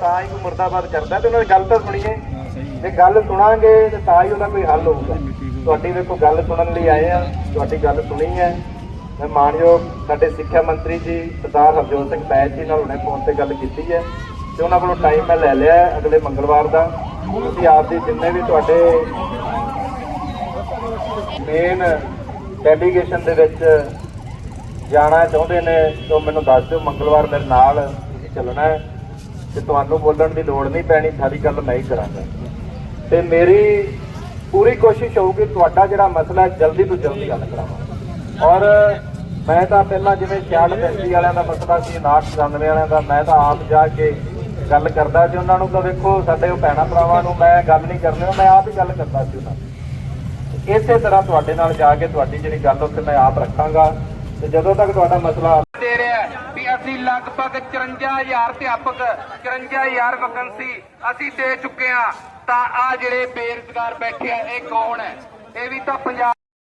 ਤਾਂ ਹੀ ਮੁਰਦਾਬਾਦ ਕਰਦਾ ਤੇ ਉਹਨਾਂ ਦੀ ਗੱਲ ਤਾਂ ਸੁਣੀਏ। ਜੇ ਗੱਲ ਸੁਣਾਂਗੇ ਤੇ ਤਾਂ ਹੀ ਉਹਦਾ ਕੋਈ ਹੱਲ ਹੋਊਗਾ। ਤੁਹਾਡੀ ਵੇਖੋ ਗੱਲ ਸੁਣਨ ਲਈ ਆਏ ਆ ਤੁਹਾਡੀ ਗੱਲ ਸੁਣੀ ਹੈ। ਮੈਂ ਮਾਨਯੋਗ ਸਾਡੇ ਸਿੱਖਿਆ ਮੰਤਰੀ ਜੀ ਸਰਦਾਰ ਹਰਜੋਤ ਸਿੰਘ ਬੈਜ ਜੀ ਨਾਲ ਹੁਣੇ ਫੋਨ ਤੇ ਗੱਲ ਕੀਤੀ ਹੈ ਤੇ ਉਹਨਾਂ ਕੋਲੋਂ ਟਾਈਮ ਮੈਂ ਲੈ ਲਿਆ ਅਗਲੇ ਮੰਗਲਵਾਰ ਦਾ। ਤੁਸੀਂ ਆਪ ਦੀ ਜਿੰਨੇ ਵੀ ਤੁਹਾਡੇ ਮੇਨ ਡੈਲੀਗੇਸ਼ਨ ਦੇ ਵਿੱਚ ਜਾਣਾ ਚਾਹੁੰਦੇ ਨੇ ਤਾਂ ਮੈਨੂੰ ਦੱਸ ਦਿਓ। ਮੰਗਲਵਾਰ ਮੇਰੇ ਨਾਲ ਤੁਸੀਂ ਚੱਲਣਾ ਹੈ। ਤੇ ਤੁਹਾਨੂੰ ਬੋਲਣ ਦੀ ਲੋੜ ਨਹੀਂ ਪੈਣੀ, ਸਾਰੀ ਗੱਲ ਮੈਂ ਹੀ ਕਰਾਂਗਾ। ਤੇ ਮੇਰੀ ਪੂਰੀ ਕੋਸ਼ਿਸ਼ ਹੋਊਗੀ ਤੁਹਾਡਾ ਜਿਹੜਾ ਮਸਲਾ ਜਲਦੀ ਤੋਂ ਜਲਦੀ ਹੱਲ ਕਰਾਵਾਂ। ਔਰ ਮੈਂ ਤਾਂ ਪਹਿਲਾਂ ਜਿਵੇਂ 66 35 ਵਾਲਿਆਂ ਦਾ ਮਸਲਾ ਸੀ 99 ਵਾਲਿਆਂ ਦਾ, ਮੈਂ ਤਾਂ ਆਪ ਜਾ ਕੇ ਗੱਲ ਕਰਦਾ ਸੀ ਉਹਨਾਂ ਨੂੰ, ਤਾਂ ਵੇਖੋ ਸਾਡੇ ਉਹ ਭੈਣਾਂ ਭਰਾਵਾਂ ਨੂੰ ਮੈਂ ਗੱਲ ਨਹੀਂ ਕਰਨੀ ਮੈਂ ਆਪ ਹੀ ਗੱਲ ਕਰਦਾ ਸੀ ਉਹਨਾਂ ਨਾਲ ਇਸੇ ਤਰ੍ਹਾਂ ਤੁਹਾਡੇ ਨਾਲ ਜਾ ਕੇ ਤੁਹਾਡੀ ਜਿਹੜੀ ਗੱਲ ਉੱਥੇ ਮੈਂ ਆਪ ਰੱਖਾਂਗਾ, ਤੇ ਜਦੋਂ ਤੱਕ ਤੁਹਾਡਾ ਮਸਲਾ ਦੇ ਰਿਹਾ ਅਸੀਂ ਲਗਭਗ 54000 ਅਧਿਆਪਕ 54000 ਵੈਕੰਸੀ ਅਸੀਂ ਦੇ ਚੁੱਕੇ ਹਾਂ। ਤਾਂ ਆ ਜਿਹੜੇ ਬੇਰੁਜ਼ਗਾਰ ਬੈਠੇ ਆ, ਇਹ ਕੌਣ ਹੈ? ਇਹ ਵੀ ਤਾਂ ਪੰਜਾਬ